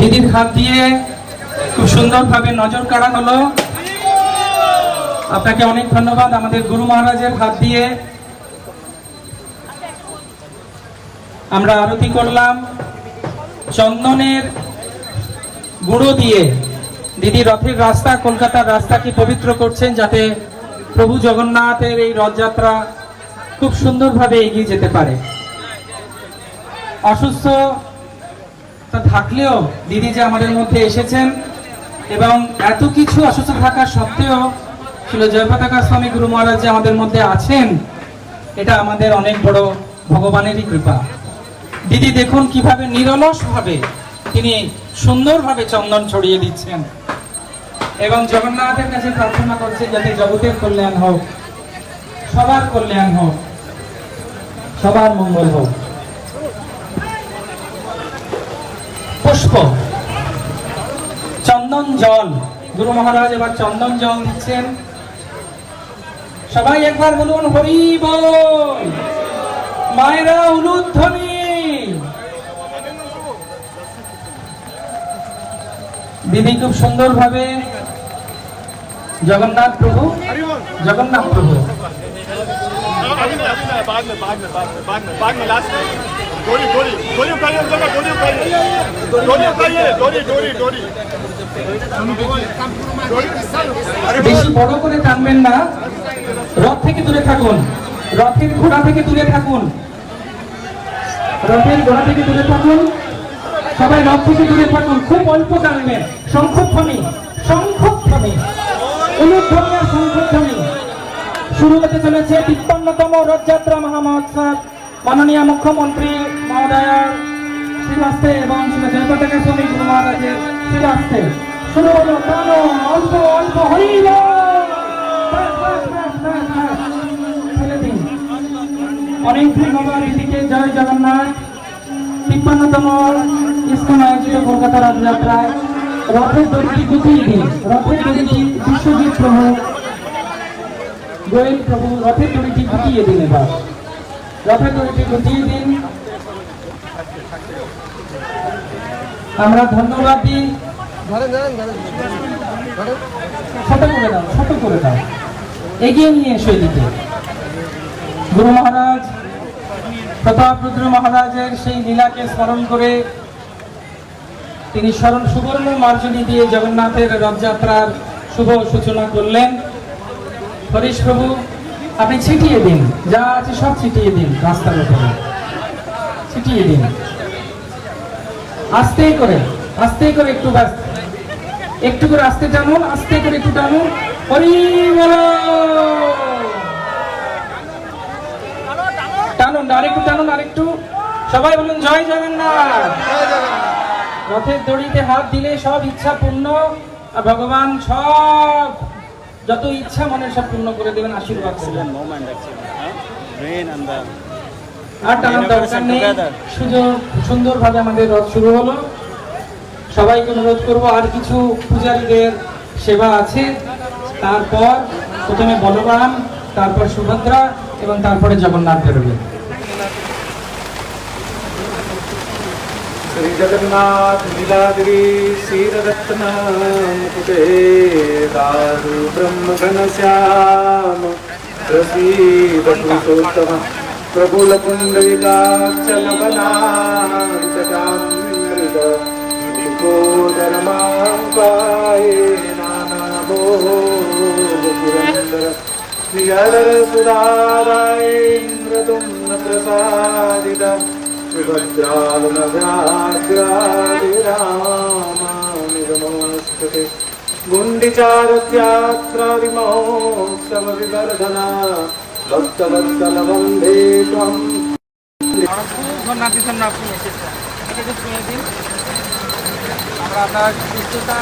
দিদির হাত দিয়ে খুব সুন্দরভাবে নজর কাড়া হলো। আপনাকে অনেক ধন্যবাদ আমাদের গুরু মহারাজের হাত দিয়ে। আমরা আরতি করলাম। চন্দনের গুঁড়ো দিয়ে দিদি রথের রাস্তা, কলকাতার রাস্তাকে পবিত্র করছেন যাতে প্রভু জগন্নাথের এই রথযাত্রা খুব সুন্দরভাবে এগিয়ে যেতে পারে। অসুস্থ থাকলেও দিদি যে আমাদের মধ্যে এসেছেন এবং এত কিছু অসুস্থ থাকা সত্ত্বেও ছিল জয়পতাকা স্বামী গুরু মহারাজ যে আমাদের মধ্যে আছেন, এটা আমাদের অনেক বড় ভগবানেরই কৃপা। দিদি দেখুন কীভাবে নিরলসভাবে তিনি সুন্দরভাবে চন্দন ছড়িয়ে দিচ্ছেন এবং জগন্নাথের কাছে প্রার্থনা করছেন যাতে জগতের কল্যাণ হোক, সবার কল্যাণ হোক, সবার মঙ্গল হোক। পুষ্প চন্দন জল গুরু মহারাজ এবার চন্দন জল দিচ্ছেন সবাই একবার বলুন হরি বল মায়েরা উলুধ্বনি দিদি খুব সুন্দরভাবে জগন্নাথ প্রভু জগন্নাথ প্রভু अभी नहीं अभी नहीं बाद में बाद में बाद में बाद में बाद में लास्ट में বেশি বড় করে টানবেন না। রথ থেকে দূরে থাকুন। রথের ঘোড়া থেকে দূরে থাকুন। রথের ঘোড়া থেকে দূরে থাকুন। সবাই রথ থেকে দূরে থাকুন। খুব অল্প টানবেন। সংক্ষুব্ধমী সংক্ষুব্ধমী অনুধ্বনি আর শুরু হতে চলেছে তিপ্পান্নতম রথযাত্রা মহামহোৎসব। মাননীয় মুখ্যমন্ত্রী মহোদয়া শ্রীবাস্তে এবং শ্রী জয়পতাকা স্বামী গুরু মহারাজের শ্রীবাস্তে। শুরু হলো অল্প অল্প হরিল অনেক ধন্যবাদ এদিকে। জয় জগন্নাথ। তিপ্পান্নতম ইস্কন আয়োজিত কলকাতা রথযাত্রায়। রথের দড়িটি গুছিয়ে রথের বিশ্বজিৎ প্রভু গোয়েল প্রভু রথের দড়িটি গুটিয়ে দিন এবার। দিন। আমরা ধন্যবাদ দিই। ছোট করে দাও, ছোট করে দাও। এগিয়ে নিয়ে এসো এদিকে। গুরু মহারাজ, প্রতাপ রুদ্র মহারাজের সেই লীলাকে স্মরণ করে তিনি স্মরণ সুবর্ণ মার্জনী দিয়ে জগন্নাথের রথযাত্রার শুভ সূচনা করলেন। হরিশ প্রভু আপনি ছিটিয়ে দিন, যা আছে সব ছিটিয়ে দিন রাস্তার উপরে। ছিটিয়ে দিন। আস্তে করে আস্তে করে একটু ব্যস্ত একটু করে আস্তে টানুন, আস্তে করে একটু টানুন। টানুন আরেকটু টানুন আরেকটু সবাই বলুন, জয় জগন্নাথ। রথের দড়িতে হাত দিলে সব ইচ্ছা পূর্ণ ভগবান সব যত ইচ্ছা মনে সব পূর্ণ করে দেবেন আশীর্বাদ করবেন আর টানার দরকার নেই সুন্দরভাবে আমাদের রথ শুরু হলো। সবাইকে অনুরোধ করব আর কিছু পূজারীদের সেবা আছে। তারপর প্রথমে বলরাম তারপর সুভদ্রা এবং তারপরে জগন্নাথ বেরোবে श्री जगन्नाथ नीलागिरी श्रीरत्न दारु ब्रह्म घनश्याम प्रसीदपुरुषोत्तम प्रबुलपुण्डलिकाक्षलपनान्तकामृतोदरमाङ्काय नानामो पुरन्दर श्रियरसुदारायेन्द्रदुम्न प्रसादितम् सुभद्रालनव्याघ्रादिरामानिरमस्तुते गुण्डिचारत्यात्रादिमहोत्सवविवर्धना भक्तवत्सल वन्दे त्वम् জগন্নাথের জন্য আপনি এসেছেন এটাকে ছুঁয়ে দিন আমরা আপনার সুস্থতা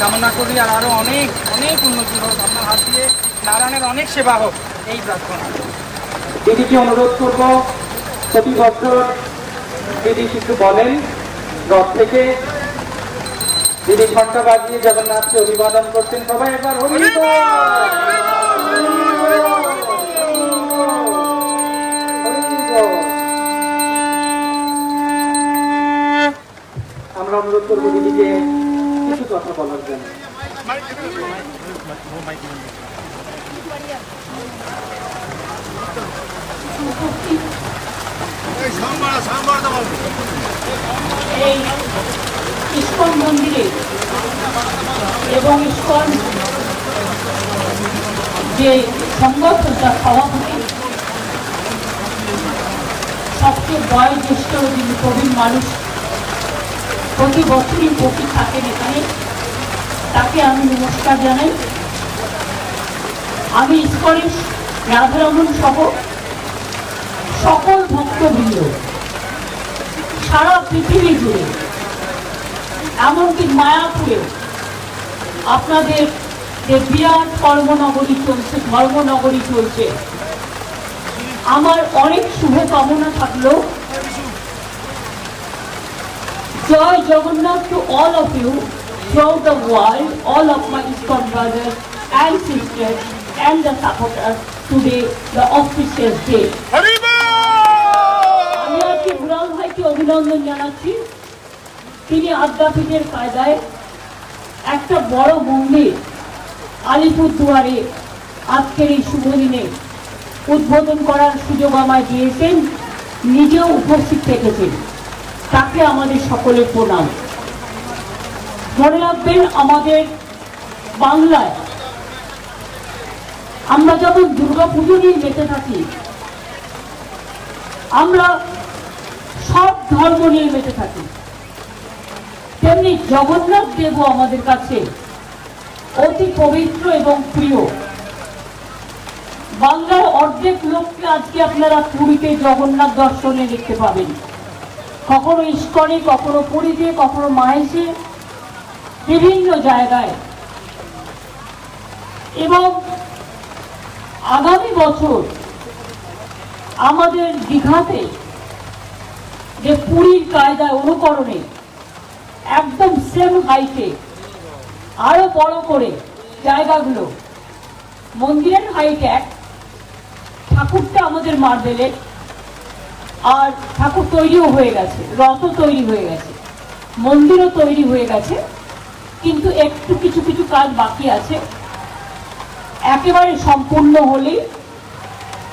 কামনা করি আর আরো অনেক অনেক উন্নতি হোক আপনার হাত দিয়ে নারায়ণের অনেক সেবা হোক এই প্রার্থনা দিদিকে অনুরোধ করব কবি ভদ্র তিনি শিশু বলেন। রথ থেকে তিনি ঘণ্টা বাজিয়ে জগন্নাথকে অভিবাদন করতেন সবাই একবার হরি আমরা অনুরোধ করব দিদিকে কিছু কথা বলার জন্য। উপস্থিত এই ইস্কন মন্দিরে এবং ইস্কন যে সংগঠনটা সভাপতি, সবচেয়ে বয়োজ্যেষ্ঠ যিনি প্রবীণ মানুষ প্রতি বছরই উপস্থিত থাকেন এখানে। তাকে আমি নমস্কার জানাই। আমি ইস্কনের রাধারমন সহ সকল ভক্তবৃন্দ সারা পৃথিবী জুড়ে, এমনকি মায়াপুরে, আপনাদের যে বিরাট কর্মনগরী চলছে, ধর্মনগরী চলছে, আমার অনেক শুভকামনা থাকল। Jai Jagannath to all of you through the world all of my ISKCON brother and sister and the supporter today the official day ভাইকে অভিনন্দন জানাচ্ছি। তিনি আদ্যাপীঠের কায়দায় একটা বড় মন্দির আলিপুরদুয়ারে আজকের এই শুভ দিনে উদ্বোধন করার সুযোগ আমায় দিয়েছেন, নিজেও উপস্থিত থেকেছেন। তাকে আমাদের সকলের প্রণাম। মনে রাখবেন, আমাদের বাংলায় আমরা যখন দুর্গা পুজো নিয়ে মেতে থাকি, আমরা সব ধর্ম নিয়ে মেতে থাকি। তেমনি জগন্নাথ দেবও আমাদের কাছে অতি পবিত্র এবং প্রিয়। বাংলার অর্ধেক লোককে আজকে আপনারা পুরীতে জগন্নাথ দর্শনে দেখতে পাবেন। কখনো ইস্কনে, কখনো পুরীতে, কখনো মাহেশে বিভিন্ন জায়গায়। এবং আগামী বছর আমাদের দীঘাতে যে পুরীর কায়দায় অনুকরণে একদম সেম হাইটে আরও বড় করে জায়গাগুলো, মন্দিরের হাইট এক, ঠাকুরটা আমাদের মার্বেলের আর ঠাকুর তৈরিও হয়ে গেছে, রথও তৈরি হয়ে গেছে, মন্দিরও তৈরি হয়ে গেছে, কিন্তু একটু কিছু কিছু কাজ বাকি আছে। একেবারে সম্পূর্ণ হলেই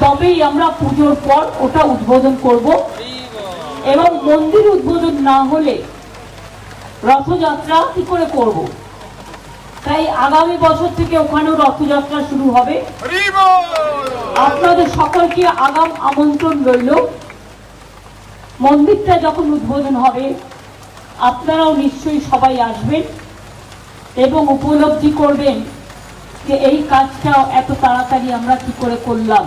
তবেই আমরা পুজোর পর ওটা উদ্বোধন করব। এবং মন্দির উদ্বোধন না হলে রথযাত্রা কি করে করব? তাই আগামী বছর থেকে ওখানেও রথযাত্রা শুরু হবে। আপনাদের সকলকে আগাম আমন্ত্রণ রইল। মন্দিরটা যখন উদ্বোধন হবে, আপনারাও নিশ্চয়ই সবাই আসবেন এবং উপলব্ধি করবেন যে এই কাজটা এত তাড়াতাড়ি আমরা কি করে করলাম।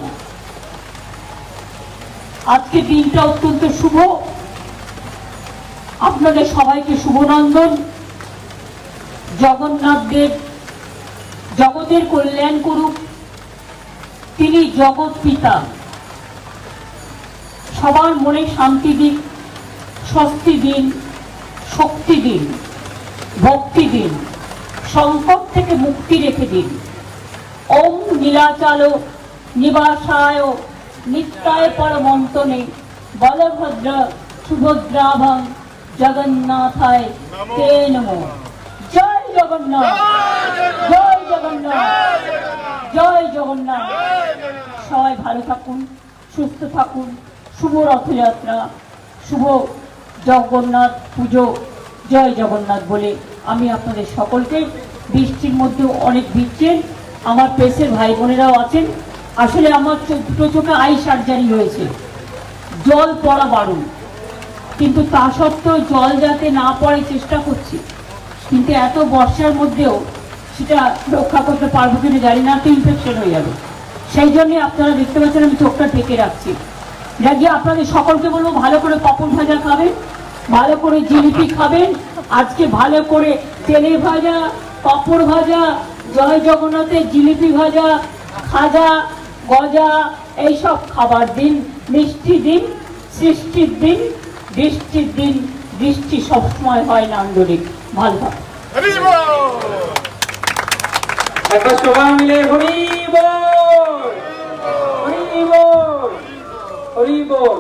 আজকে দিনটা অত্যন্ত শুভ। আপনাদের সবাইকে শুভনন্দন। জগন্নাথ দেব জগতের কল্যাণ করুক। তিনি জগৎ পিতা। সবার মনে শান্তি দিন স্বস্তি দিন, শক্তি দিন, ভক্তি দিন, সংকট থেকে মুক্তি রেখে দিন। ওম নীলাচাল নিবাসায় নিত্যায় পরমন্তনে বলভদ্র সুভদ্রাভং জগন্নাথায়। তে নমো। জয় জগন্নাথ। জয় জগন্নাথ। জয় জগন্নাথ। সবাই ভালো থাকুন সুস্থ থাকুন। শুভ রথযাত্রা। শুভ জগন্নাথ পুজো। জয় জগন্নাথ বলে আমি আপনাদের সকলকে বৃষ্টির মধ্যেও অনেক ভিড়ছেন আমার পেশের ভাই বোনেরাও আছেন। আসলে আমার চোখ- দুটো চোখে আই সার্জারি হয়েছে। জল পড়া বারণ। কিন্তু তা সত্ত্বেও জল যাতে না পড়ে চেষ্টা করছি। কিন্তু এত বর্ষার মধ্যেও সেটা রক্ষা করতে পারব কিনা জানি না তো ইনফেকশন হয়ে যাবে। সেই জন্য আপনারা দেখতে পাচ্ছেন, আমি চোখটা ঢেকে রাখছি। গিয়ে আপনাদের সকলকে বলব, ভালো করে পাপড় ভাজা খাবেন, ভালো করে জিলিপি খাবেন, আজকে ভালো করে তেলে ভাজা, পাপড় ভাজা, জয় জগন্নাথের জিলিপি ভাজা, খাজা, গজা, এইসব খাবার দিন, মিষ্টি দিন, সৃষ্টির দিন। বৃষ্টির দিন বৃষ্টি সবসময় হয় নান্দনিক মালদা একবার সবাই মিলে হরি হরিব হরিব বল।